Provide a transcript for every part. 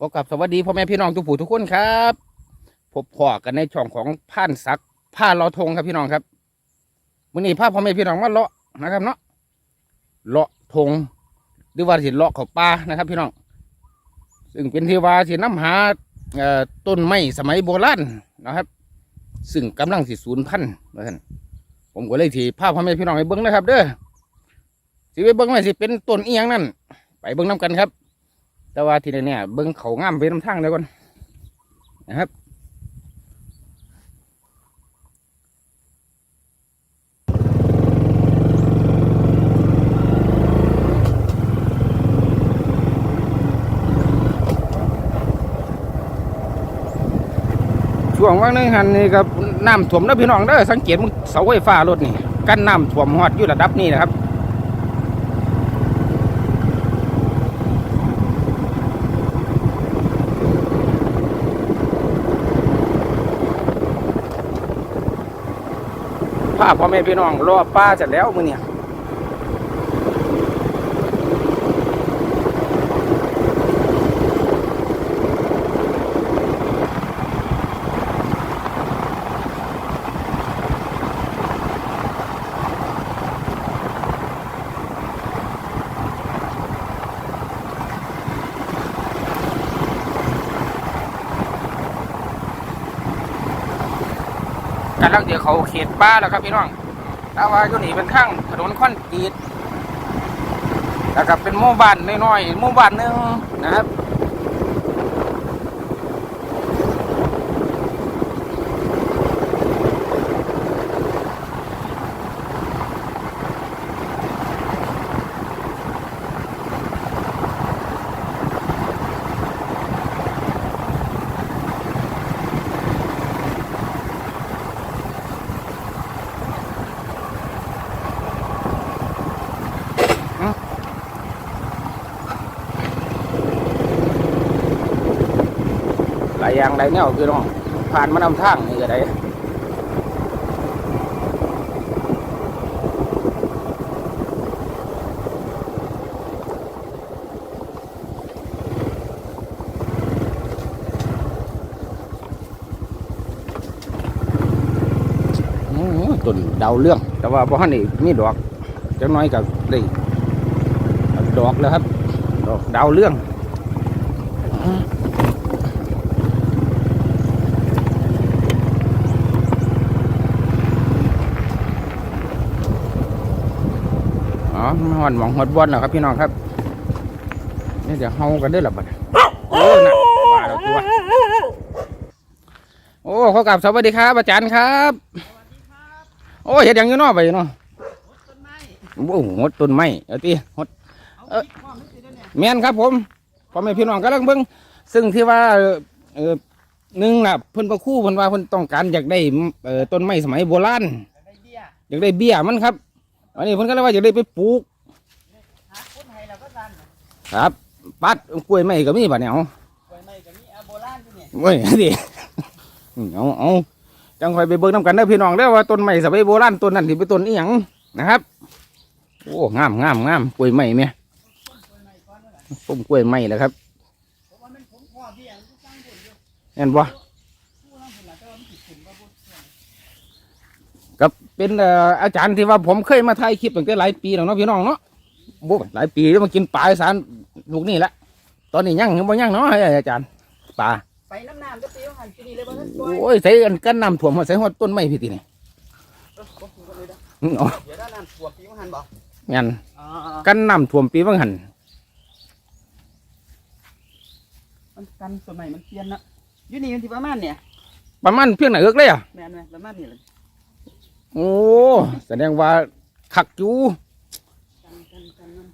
พบกับสวัสดีพ่อแม่พี่น้องทุกผู้ทุกคนครับพบพอกันในช่องของผ่านซักผ้าเลาะทงครับพี่น้องครับวันนี้พาพ่อแม่พี่น้องมาเลาะนะครับเนาะเลาะทงหรือว่าสิเลาะเขาป่านะครับ พี่น้อง ซึ่งเป็นที่ว่าสิน้ำหาต้นไม้สมัยโบราณนะครับ ซึ่งกำลังสิสูญพันธุ์ว่าท่านผมก็เลยที่พาพ่อแม่พี่น้องไปเบิ้งนะครับ เด้อสิไปเบิ้งว่าสิเป็นต้นเอียงนั่นไปเบิ้งน้กันครับ แต่ว่าทีนี้เนี่ยเบิ้งเขางามไปน้ำทางเลยก่อนนะครับช่วงว่างนึงหันนี่ครับน้ำท่วมนะพี่น้องเด้อสังเกตมึงเสาไฟฟ้ารถนี่ กั้นน้ำท่วมฮอดอยู่ระดับนี้นะครับ ภาพ่อแม่พี่น้องรอป้าจะแล้วมือเนี่ยางเดี๋ยวเขาเขตป้าแล้วครับพี่น้องตาวาอยู่นี่เป็นข้างถนนคอนกรีดแล้วก็เป็นหมู่บ้านน้อยๆหมู่บ้านหนึงนะครับ ยอย่างหลายแนวคือน้องผ่านมานำทางนี่ก็ได้อื้อหือต้นดาวเรื่อง แต่ว่าพอนี่มีดอกจังน้อยกับได้ดอกแล้วครับ ดอกดาวเรื่อง อ๋อมา หอนหมองหดบอลแล้วครับพี่น้องครับ นี่เดี๋ยวเฮากันเด้อหลับบัดโอ้น่ะว่าตัว โอ้ขอกราบสวัสดีครับอาจารย์ครับโอ้เห็ดยังอยู่นอกไปเนาะโอ้โหดต้นไม้เอาตีหดเออแมนครับผมพ่อแม่พี่น้องกำลังเบิ่งซึ่งที่ว่าเออหนึ่งน่ะเพิ่นประคู่เพิ่นว่าเพิ่นต้องการอยากได้เออต้นไม้สมัยโบราณอยากได้เบี้ยมันครับ อันนี้เพิ่นก็เลยว่าจะได้ไปปลูกครับ ปัดกล้วยไม้ก็มีบัดเนี่ยเอาเว้ยดิเอาเอาจังคอยไปเบิ่งน้ำกันเด้อพี่น้องเด้อว่าต้นไม้สมัยโบราณต้นนั้นสิเป็นต้นอีหยังนะครับ โอ้งามงามงามกล้วยไม้เมียต้มกล้วยไม้แหละครับเห็นบ่ กับเป็นเอ่ออาจารย์ที่ว่าผมเคยมาถ่ายคลิปตั้งแต่หลายปีแล้วเนาะพี่น้องเนาะโบ้หลายปีแล้วมากินปลาอีสารลูกนี่แหละตอนนี้ยังยังบ่ยังเนาะให้อาจารย์ปลาไปน้ำน้ำก็ตีหันที่นี่เลยบ่ทันปล่อยโอ้ยใส่กันกันน้ำท่วมหัวใส่หัวต้นไม้พี่ตีนี่เออบ่ถูกกันเลยนะอื้ออ๋อเดี๋ยวด้านน้ำถั่วปีหันบ่งั้นอ่ากันน้ำท่วมปีบังหันมันกันตัวใหม่มันเปลี่ยนนะอยู่นี่มันที่ประมาณเนี่ยประมาณเพียงไหนเอิกเลยอะแม่นไหมประมาณนี้เลย โอ้แสดงว่าขักอยู่กันกันกันมัน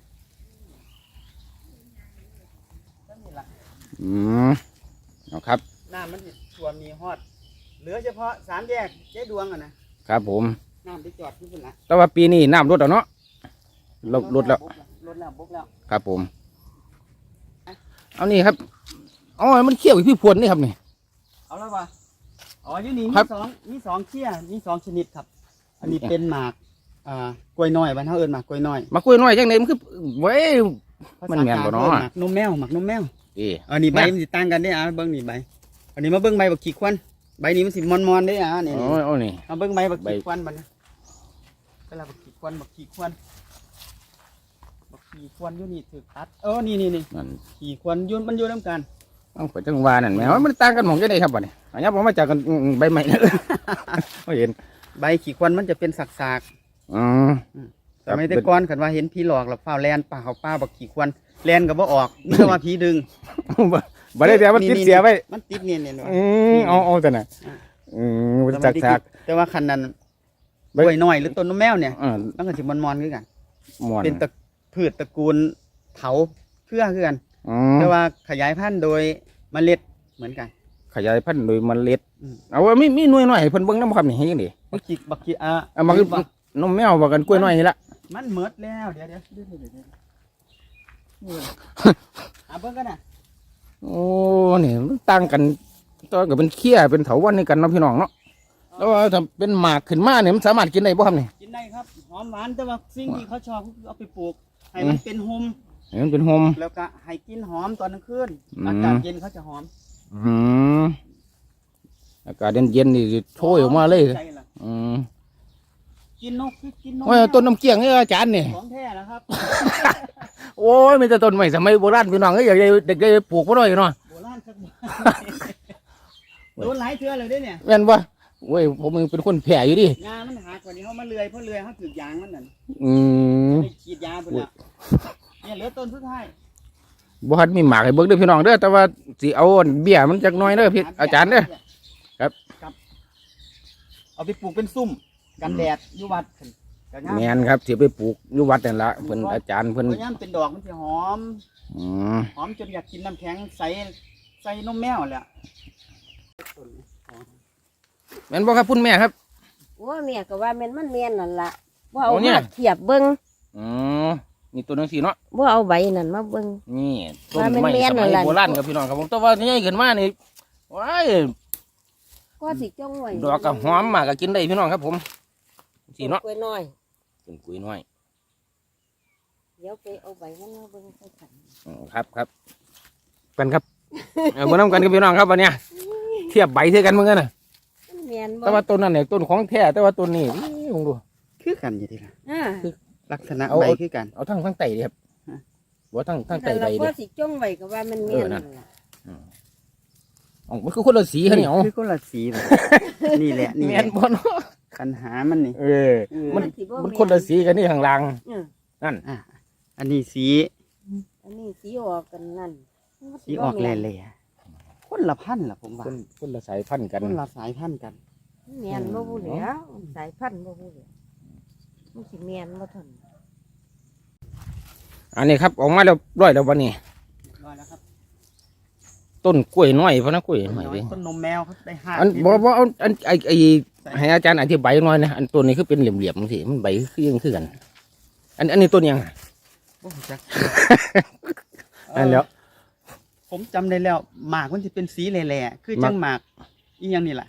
ก็นี่ล่ะอืมเอาครับน้ำมันสิถั่วมีฮอด เหลือเฉพาะสามแยกเจ๊ดวงอะนะครับผมน้ำไปจอดที่พุ่นละแต่ว่าปีนี้น้ำลดแล้วเนาะลดลดแล้วลดแล้วบุกแล้วครับผม เอานี่ครับอ๋อมันเขี้ยวอีกพี่พวนนี่ครับนี่เอาแล้ววะอ๋ออยู่นี่ครัมีบสองมีสองเชี่ยมีสองชนิดครับ อันนี้เป็นหมากอ่ากล้วยน้อยบ้านเฮาเอิ้นหมากกล้วยน้อยมากล้วยน้อยจังไหนมันคือเว้ยภามันษาแม่นบ่กลางเนาะอิ้หมากนมแมวหมากนมแมวดีอันนี้ใบเนี่ย มันสิต่างกันเด้อะเบิ่งนี่ใบ อันนี้มาเบิ่งใบบักขี้ควันใบนี้มันสิมอนๆเด้อะนี่โอ้ยโอ้ยนี่เอาเบิ่งใบบักใบขี้ควันบัดนี้ก็ละบักขี้ควันบักขี้ควันบักขี้ควันอยู่นี่ถูกตัดเออนี่นี่นี่มันขี้ควันอยู่มันอยู่นํกันต้องไปจังหวานั่นแหมว่ามันต่างกันหมองจังไดครับบัดนี้อันนี้ผมมาจากกันอืมใบใหม่ไม่เห็น ใบขี้ควันมันจะเป็นสักอืมๆสมัยแต่ก่อนคันว่าเห็นผีหลอกแล้วฟ้าวแลนป่าเขาป้าบักขี้ควันแลนก็บ่ออกมีแต่ว่าผีดึงบ่บ่ได้แต่มันติดเสียไว้ มันติดเนี่ยเนี่ยอืมเอาเอาแต่น่ะอืมมันจากจากแต่ว่าคันนั้นใบ กล้วยน้อยหรือต้นนมแมวเนี่ยอ่ามันก็สิมอนๆคือกัน หมอนเป็นตระพืชตระกูลเถาเครือคือกันอืมแต่ว่าขยายพันธุ์โดยเมล็ดเหมือนกัน ขยายพันธุ์โดยเมล็ด อืม เอาว่ามีมีหน่วยน้อยให้เพิ่นเบิ่งนำครับนี่เฮ็ดจังได๋ บักจิกบักจิอะเอามาคือนมแมวว่ากันกล้วยน้อยนี่ละมันเมิดแล้วเดี๋ยวเดี๋ยวเดี๋ยวเดี๋ยวเดี๋ยวเดี๋ยวนี่อะเบิ่งกันนะโอ้นี่มันต่างกันตัวก็เป็นเขี้ยเป็นเถาวันนี่กันเนาะพี่น้องเนาะแล้วว่าถ้าเป็นหมากขึ้นมาเนี่ยมันสามารถกินได้บ่ครับนี่ กินได้ครับหอมหวานแต่ว่าสิ่งที่เขาชอบคือเอาไปปลูกให้มันเป็นโฮมเห็นมันเป็นโฮม แล้วก็ให้กินหอมตอนกลางคืนอืม อากาศเย็นเขาจะหอมอืมอากาศเย็นๆนี่โชยออกมาเลยใช่ล่ะ อืมกินนกคือกินนกโอ้ยต้นน้ำเกี้ยงนี่อาจารย์นี่ ของแท้นะครับ โอ้ยมีแต่ต้นใหม่สมัยโบราณพี่น้องเอ้ยอยากได้เด็กได้ปลูกบ่ได้เนาะโบราณครับโดนหลายเทื่อเลยเด้เนี่ยแม่นบ่โอ้ยผมมึงเป็นคนแผ่อยู่ดิงามันหักกว่านี้เขามาเลื่อยเพราะเลื่อยเขาถือยางมันนั่นอืมไปฉีดยาเพิ่นละเนี่ยเหลือต้นสุดท้ายบ่ทันมีหมากให้เบิ่งเด้อพี่น้องเด้อแต่ว่าสิเอาอันเบี้ยมันจักหน่อยเด้อพี่อาจารย์เด้อ ครับครับ เอาไปปลูกเป็นซุ่มกันแดดอยู่วัดเพิ่นก็งามแม่นครับสิไปปลูกอยู่วัดนั่นละเพิ่นอาจารย์เพิ่นเพราะยามเป็นดอกมันจะหอม อืมหอมจนอยากกินน้ำแข็งใส่ใส่นมแมวแหละแม่นบ่ครับคุณแม่ครับ โอ้แม่ก็ว่าแม่นมันแม่นนั่นล่ะบ่เอาโอ้เนี่ย มาเทียบเบิ่งอ๋อนี่ตัวหนังสีเนาะบ่เอาใบนั่นมาเบิ่ง นี่ต้นว่ามันไม้แม่นสมัยนั่นล่ะโบราณครับพี่น้องครับผมแต่ว่านี่ใหญ่ขึ้นมานี่ว้าย ก็สิจ้องไว้ดอกก็หอมมากก็กินได้พี่น้องครับ ผมสีเนาะกล้วยน้อยเป็นกุยน้อยเดี๋ยวไปเอาใบมันมาเบิ่งใส่กันอืมครับครับกันครับเอามานํกันกับพี่น้องครับวันเนี้ยเทียบใบเทียกันเหมือนกันน่ะมันแม่นบ่แต่ว่าต้นนั้นเนี่ยต้นของแท้แต่ว่าต้นนี้นี่ลองดู คือกันอยู่ดีละอ่าลักษณะเอา ใบคือกัน เอาทั้งทั้งไตดิครับฮะบ่ทั้งทั้งไตนั่นใบล่ะดิ ก็สิจ้องไว้ก็ว่ามันแม่นเออนั่นั่นนล่ะ อ๋อมันคือคนละสีเขาเนี่ยอ๋อคือคนละสีแบบนี่แหละนี่แหแม่ละนบ่เนาะปัญหามันนี่เออเออมัน สิบ่มันคนละสีกันนี่ข้างล่างอืมอะอันนี้สีอันนี้สีออกกันนั่นมันสีออกแหล่ๆคนละพันธุ์ล่ะผมว่าคนคนละสายพันธุ์กัน คนละสายพันธุ์กันแม่นบ่ฮู้แล้วสายพันธุ์บ่ฮู้แล้วมันสิแม่นบ่ทันอันนี้ครับออกมาแล้วร้อยแล้ววันนี้น้อยแล้วครับ ต้นกล้วยน้อยเพราะนะกล้วยน้อยเว้ยต้นนมแมวครับได้ห้าอันสิบอกว่าเอาอันไอไอให้อาจารย์อธิบายหน่อยนะอันตัวนี้คือเป็นเหลี่ยมๆสิมันใบคือยังคือกัน อันอันนี้ต้นยังโอ้โหจักอันแล้ว ผมจำได้แล้วหมากมันจะเป็นสีแหล่ๆคือจังหมากอีหยังนี่แหละ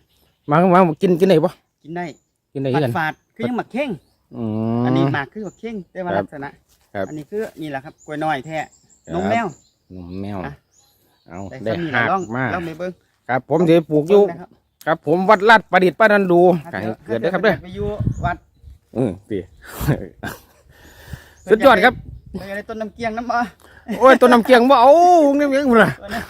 มามากินกินได้ปะกินได้กินได้ฝาคือดกันฝาดๆคือยังหมักเข่งอืมอันนี้หมากคือหมักเข่งแต่ว่าครัลับกษณะครับอันนี้คือนี่แหละครับกล้วยน้อยแท้ครับนมแมวนมแมว อะ เอาแต่ได้ถ้ามีหักล่องมาล่องไปเบิ้งครับ ผมจะปลูกอยู่เบิ่งนะครับครับ ผมวัดลาดประดิษฐ์ป้านันดูถ้าให้เกิดเกิดได้ครับเด้อไปอยู่วัดอืมปีสุดยอดครับ ไปอะไรต้นน้ำเกียงน้ำมาโอ้ยต้นน้ำเกียงบ่เอาเนี่ยเนี่ยพุ่นล่ะ ตัวนี้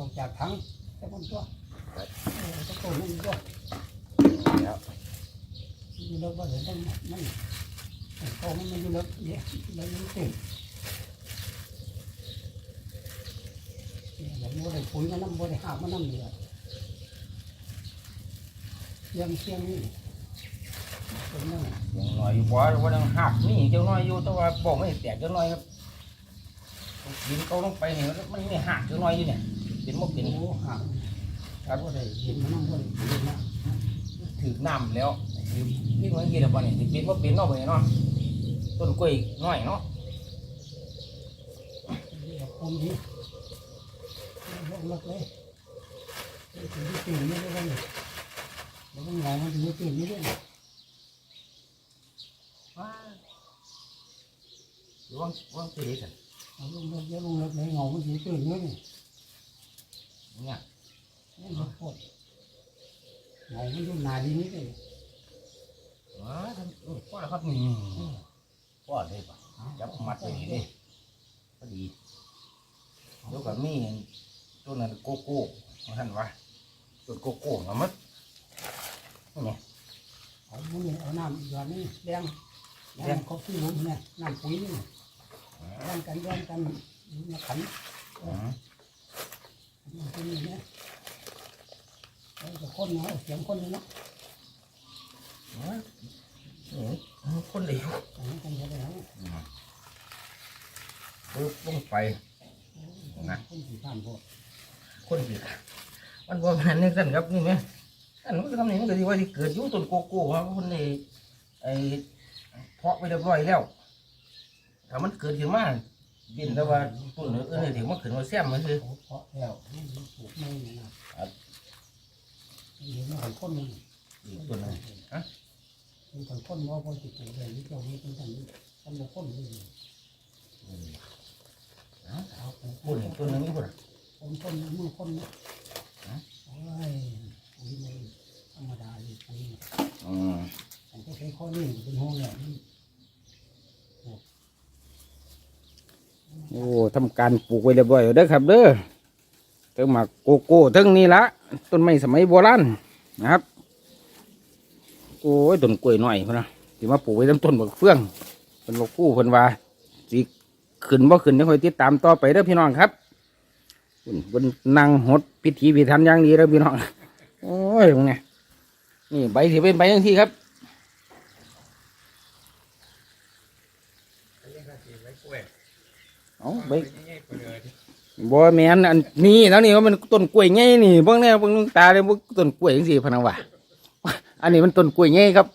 ออก จากถังแต่ผมตัวก็โตนั่นตัวอยู่แล้วว่าเดี๋ยวมันมันโตมันไม่อยู่แล้วเนี่ยแล้วมันเต็มเนี่ยแล้วมันได้ปุ๋ยมันน้ำบ่ได้หาบมันน้ำเหลือยังเชียงนี่ตรงนั้นอย่างน้อยอยู่บ่ว่าดังหักนี่เจ้าน้อยอยู่แต่ว่าบ่ไม่แตกเจ้าน้อยครับดินเขาลงไปเนี่ยมันไม่หักเจ้าน้อยอยู่เนี่ย เป็นบ่เป็นโอ้หาบครับบ่ได้เห็นมันน้ำบ่ได้เห็นนะถือน้ำแล้วถือนี่มันกี่แล้วบ่เนี่ยสิเป็นบ่เป็นเนาะบ่เนี่ยเนาะต้นกล้วยน้อยเนาะเดี๋ยวผมนี้ลงเลิกเลยถึงที่ตื่นนี่ได้ไหมแล้วมันเหงามันถึงที่ตื่นนี่ได้ว้าว่างว่างตีกันเอาลงเลิกเยอะลงเลิกเลยเหงามันถึงตื่นนี่นี่ เนี่ยนี่มันโคตรเหงามันอยู่นานนี้เลยว้าทำอืมพ่อแล้วครับนี่พ่อเลยป่ะจับมัดไปนี่ดิพอดีเดี๋ยวกับมีตัวนั้นโกโก้ของท่านวะตัวโกโก้มามัดนี่ไงเอามือเอาน้ำหยอดนี่แดงแดงเขาขี้ผมเนี่ยน้ำปุ๋ยนี่แดงกันแดงกันมาขันอืมมัน เป็นอย่างนี้เราจะคนเนาะเสียงคนเนาะว้าอืมคนเดียวอันนี้กันจะได้แล้วปึ๊บลงไป นะ คนสี่พันพวกคนเดียวมันบ่แม่นนี่กันครับนี่ไหมอันนั้นทำนี่มันก็ดีว่าที่เกิดอยู่ต้นโกโก้ครับคนนี้ไอ้เพาะไปเรียบร้อยแล้วถ้ามันเกิดขึ้นมา บินแต่ว่าต้นเออเนี่ยถึงมันขึ้นมาแซมมันคือเขาเพาะแล้วนี่มันปลูกไม่นะครับเห็นว่าคนนึงอีกต้นหนึงฮะเป็นคนคนว่าพอติตัวเลยนี่เจ้านี้เป็นท่านท่านบุคคลนี่อืมเอาไปพูดอีกต้นหนึงนี่พูดคนคนมือคนนะโอ้ยอันนี้มันธรรมดาเลยอันนี้อืมอันที่ใช้ข้อนี้เป็นห้องเนี่ย โอ้ทำการปลูกไว้เรียบร้อยแล้วเด้อครับ เด้อเติมหมากโกโก้เทั้งนี้ละต้นไม้สมัยโบราณนะครับโอ้ยต้นกล้วยหน่อยพนะที่มาปลูกไว้ต้นต้นบักเฟื่องเป็นบักกู้เพิ่นว่าสิขึ้นบ่ขึ้นเดี๋ยวคอยติดตามต่อไปเด้อพี่น้องครับเพิ่นเพิ่นนั่งหดพิธีพิธันอย่างดีเด้อพี่น้องโอ้ยตรงนี้นี่ใบสิเป็นใบยังที่ครับ เอาใบบ่แม่นอันนี้แล้วนี่ว่ามันต้นกล้วยไงนี่เบิ่งแน่เบิ่งตาเลยบ่ต้นกล้วยจังซี่พะนังว่าอันนี้มันต้นกล้วยไงครับ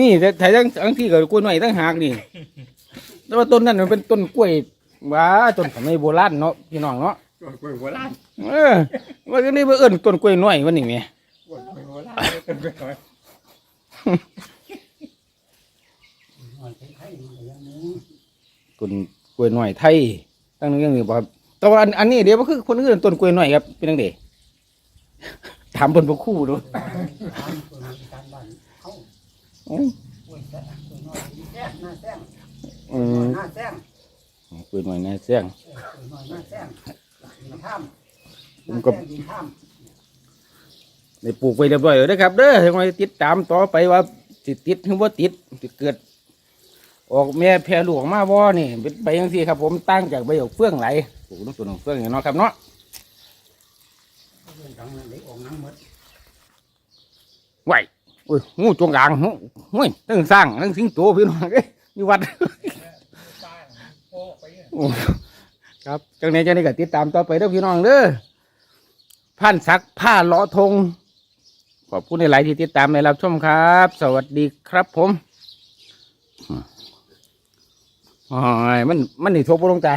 นี่แต่แต่ทั้งทั้งที่กับกล้วยหน่อยตั้งหากนี่แต่ว่าต้นนั้นมันเป็นต้นกล้วยว้าต้นสมัยโบราณเนาะพี่น้องเนาะกล้วยโบราณเออว่าจะนี่มาเอิ้นต้นกล้วยหน่อยวันนี้แหม่ กล้วยโบราณเป็นกล้วยหน่อยเป็นไข่อย่างนี้ต้นกล้วยหน่อยไทยตั้งนึงอย่างนี้บ่ครับแต่ว่าอันอันนี้เดี๋ยวก็คือคนอื่นต้นกล้วยหน่อยครับเป็นจังไดถามเพิ่นบ่คู่ดูตามตัวนี้ตามบ้านเขาอืมกล้วยแซ่กล้วยน้อยแซ่หน้าแซ่อืมหน้าแซ่กล้วยหน่อยนะเสียงกล้วยน้อยหน้าแซ่ดินข้ามผมก็ ดินข้ามได้ปลูกไว้เรียบร้อยแล้วนะครับเด้อให้มาติดตามต่อไปว่าสิติดหรือบ่ติดสิเกิด ออกแม่แพร่ลูกออกมาบ่นี่เป็นใบจังซี่ครับ ผมตั้งจากใบออกเฟื่องไหลปลูกต้นต้นเฟื่องอย่างเนาะครับเนาะเรื่องดังนั้นได้ออกหนังหมดไหวโอ้ยงูจงอางหูห้ยตั้งสร้างตั้งสิงโตพี่น้องเอ้ยนี่วัดโอ้ครับจังนี้จังนี้ก็ติดตามต่อไปเด้อพี่น้องเด้อพันศักดิ์ผ้าเลาะธง ขอบคุณในหลายที่ติดตามในรับชมครับ สวัสดีครับผมอ๋อมันมันหนีทบลงใจา